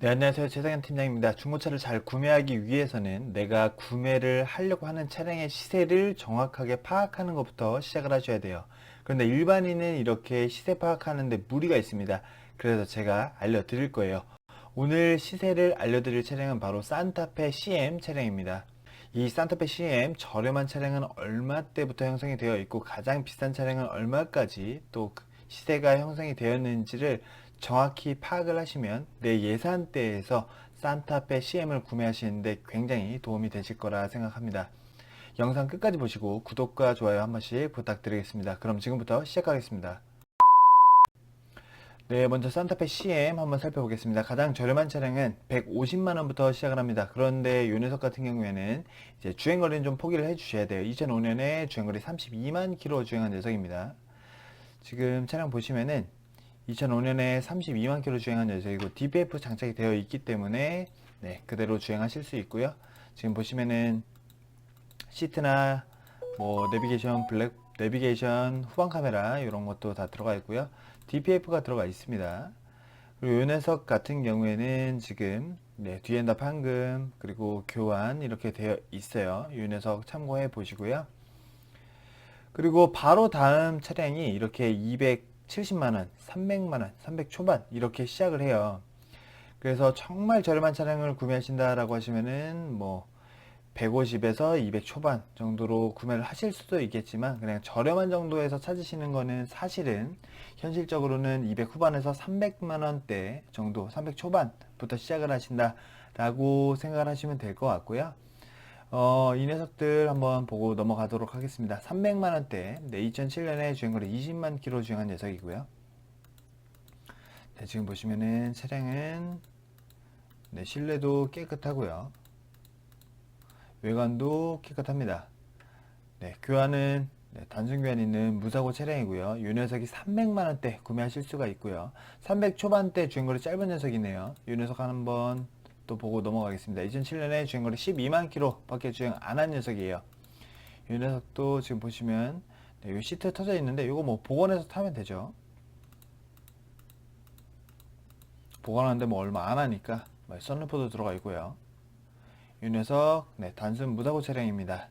네, 안녕하세요. 최상현 팀장입니다. 중고차를 잘 구매하기 위해서는 내가 구매를 하려고 하는 차량의 시세를 정확하게 파악하는 것부터 시작을 하셔야 돼요. 그런데 일반인은 이렇게 시세 파악하는데 무리가 있습니다. 그래서 제가 알려드릴 거예요. 오늘 시세를 알려드릴 차량은 바로 산타페 CM 차량입니다. 이 산타페 CM 저렴한 차량은 얼마대부터 형성이 되어 있고 가장 비싼 차량은 얼마까지 또그 시세가 형성이 되었는지를 정확히 파악을 하시면 내 예산대에서 산타페 CM을 구매하시는데 굉장히 도움이 되실 거라 생각합니다. 영상 끝까지 보시고 구독과 좋아요 한 번씩 부탁드리겠습니다. 그럼 지금부터 시작하겠습니다. 네, 먼저 산타페 CM 한번 살펴보겠습니다. 가장 저렴한 차량은 150만 원부터 시작을 합니다. 그런데 요 녀석 같은 경우에는 이제 주행 거리는 좀 포기를 해 주셔야 돼요. 2005년에 주행 거리 32만 킬로 주행한 녀석입니다. 지금 차량 보시면은 2005년에 32만 킬로 주행한 녀석이고 DPF 장착이 되어 있기 때문에 네, 그대로 주행하실 수 있고요. 지금 보시면은 시트나 뭐 내비게이션 블랙 내비게이션 후방 카메라 이런 것도 다 들어가 있고요. DPF가 들어가 있습니다. 그리고 요 녀석 같은 경우에는 지금 네, 뒤엔다 판금 그리고 교환 이렇게 되어 있어요. 요 녀석 참고해 보시고요. 그리고 바로 다음 차량이 이렇게 270만원, 300만원, 300 초반 이렇게 시작을 해요. 그래서 정말 저렴한 차량을 구매하신다라고 하시면은 뭐 150에서 200 초반 정도로 구매를 하실 수도 있겠지만 그냥 저렴한 정도에서 찾으시는 거는 사실은 현실적으로는 200 후반에서 300만 원대 정도, 300 초반부터 시작을 하신다라고 생각을 하시면 될 것 같고요. 어, 이 녀석들 한번 보고 넘어가도록 하겠습니다. 300만 원대, 네, 2007년에 주행거리 20만 킬로 주행한 녀석이고요. 네, 지금 보시면은 차량은 네, 실내도 깨끗하고요. 외관도 깨끗합니다. 네, 교환은 네, 단순 교환 있는 무사고 차량이고요. 이 녀석이 300만 원대 구매하실 수가 있고요. 300 초반대 주행거리 짧은 녀석이네요. 이 녀석 한번 또 보고 넘어가겠습니다. 2007년에 주행거리 12만 킬로 밖에 주행 안 한 녀석이에요. 이 녀석도 지금 보시면 네, 이 시트 터져 있는데 이거 뭐 복원해서 타면 되죠. 복원하는데 뭐 얼마 안 하니까 뭐 썬루프도 들어가 있고요. 이 녀석 네, 단순 무사고 차량입니다.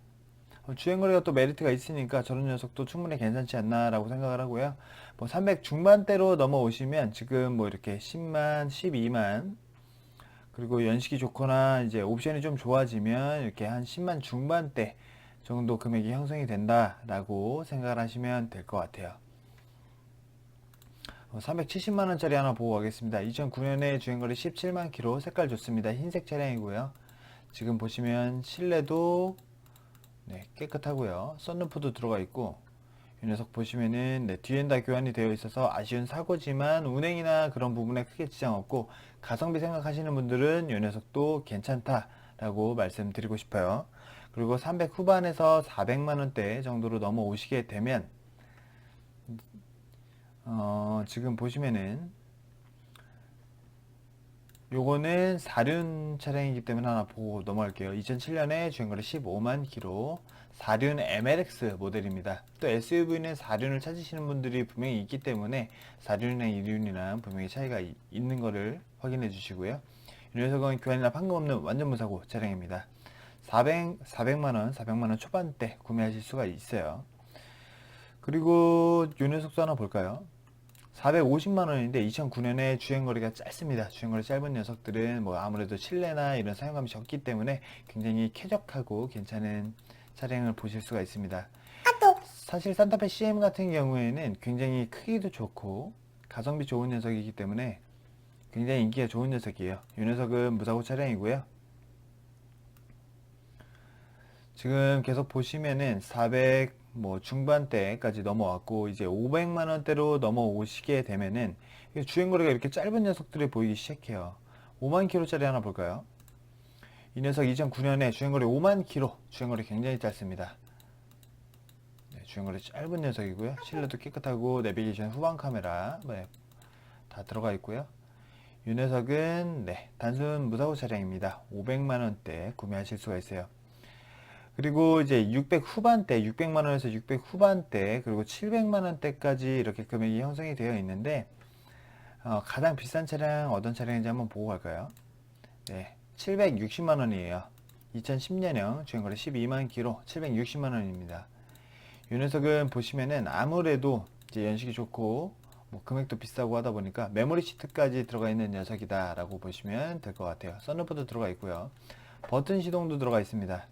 어, 주행거리가 또 메리트가 있으니까 저런 녀석도 충분히 괜찮지 않나라고 생각을 하고요. 뭐 300 중반대로 넘어오시면 지금 뭐 이렇게 10만, 12만 그리고 연식이 좋거나 이제 옵션이 좀 좋아지면 이렇게 한 10만 중반대 정도 금액이 형성이 된다라고 생각을 하시면 될 것 같아요. 370만 원짜리 하나 보고 가겠습니다. 2009년에 주행거리 17만 킬로 색깔 좋습니다. 흰색 차량이고요. 지금 보시면 실내도 네, 깨끗하고요. 썬루프도 들어가 있고 이 녀석 보시면은 네, 뒤엔 다 교환이 되어 있어서 아쉬운 사고지만 운행이나 그런 부분에 크게 지장 없고 가성비 생각하시는 분들은 이 녀석도 괜찮다라고 말씀드리고 싶어요. 그리고 300 후반에서 400만 원대 정도로 넘어오시게 되면 어, 지금 보시면은 요거는 사륜 차량이기 때문에 하나 보고 넘어갈게요. 2007년에 주행거리 15만 킬로 사륜 MLX 모델입니다. 또 SUV는 사륜을 찾으시는 분들이 분명히 있기 때문에 사륜이나 이륜이나 분명히 차이가 이- 있는 거를 확인해 주시고요. 이 녀석은 교환이나 판금 없는 완전 무사고 차량입니다. 400, 400만원, 400만원 초반대 구매하실 수가 있어요. 그리고 요 녀석도 하나 볼까요? 450만 원인데 2009년에 주행거리가 짧습니다. 주행거리 짧은 녀석들은 뭐 아무래도 실내나 이런 사용감이 적기 때문에 굉장히 쾌적하고 괜찮은 차량을 보실 수가 있습니다. 사실 산타페 CM 같은 경우에는 굉장히 크기도 좋고 가성비 좋은 녀석이기 때문에 굉장히 인기가 좋은 녀석이에요. 이 녀석은 무사고 차량이고요. 지금 계속 보시면은 400 뭐 중반대까지 넘어왔고 이제 500만 원대로 넘어오시게 되면은 이 주행거리가 이렇게 짧은 녀석들이 보이기 시작해요. 5만 킬로짜리 하나 볼까요? 이 녀석 2009년에 주행거리 5만 킬로, 주행거리 굉장히 짧습니다. 네, 주행거리 짧은 녀석이고요. 실내도 깨끗하고 내비게이션 후방 카메라 네, 다 들어가 있고요. 이 녀석은 네, 단순 무사고 차량입니다. 500만 원대 구매하실 수가 있어요. 그리고 이제 600 후반대, 600만 원에서 600 후반대, 그리고 700만 원대까지 이렇게 금액이 형성이 되어 있는데, 어, 가장 비싼 차량 어떤 차량인지 한번 보고 갈까요? 네, 760만 원이에요. 2010년형 주행거리 12만 킬로 760만 원입니다. 이 녀석은 보시면은 아무래도 이제 연식이 좋고 뭐 금액도 비싸고 하다 보니까 메모리 시트까지 들어가 있는 녀석이다라고 보시면 될 것 같아요. 썬루프도 들어가 있고요. 버튼 시동도 들어가 있습니다.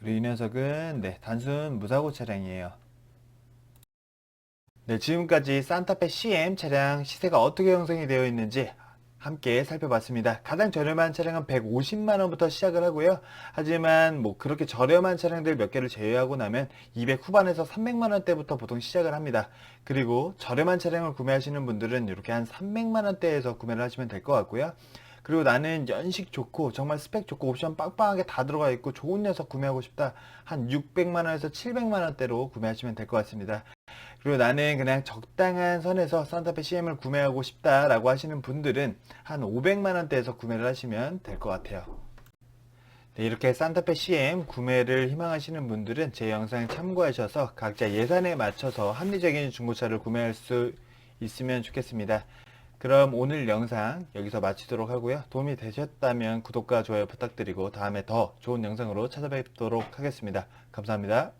그리고 이 녀석은 네, 단순 무사고 차량이에요. 네, 지금까지 산타페 CM 차량 시세가 어떻게 형성이 되어 있는지 함께 살펴봤습니다. 가장 저렴한 차량은 150만원부터 시작을 하고요. 하지만 뭐 그렇게 저렴한 차량들 몇 개를 제외하고 나면 200 후반에서 300만원대부터 보통 시작을 합니다. 그리고 저렴한 차량을 구매하시는 분들은 이렇게 한 300만원대에서 구매를 하시면 될 것 같고요. 그리고 나는 연식 좋고 정말 스펙 좋고 옵션 빵빵하게 다 들어가 있고 좋은 녀석 구매하고 싶다. 한 600만원에서 700만원대로 구매하시면 될 것 같습니다. 그리고 나는 그냥 적당한 선에서 산타페 CM을 구매하고 싶다라고 하시는 분들은 한 500만원대에서 구매를 하시면 될 것 같아요. 네, 이렇게 산타페 CM 구매를 희망하시는 분들은 제 영상 참고하셔서 각자 예산에 맞춰서 합리적인 중고차를 구매할 수 있으면 좋겠습니다. 그럼 오늘 영상 여기서 마치도록 하고요. 도움이 되셨다면 구독과 좋아요 부탁드리고 다음에 더 좋은 영상으로 찾아뵙도록 하겠습니다. 감사합니다.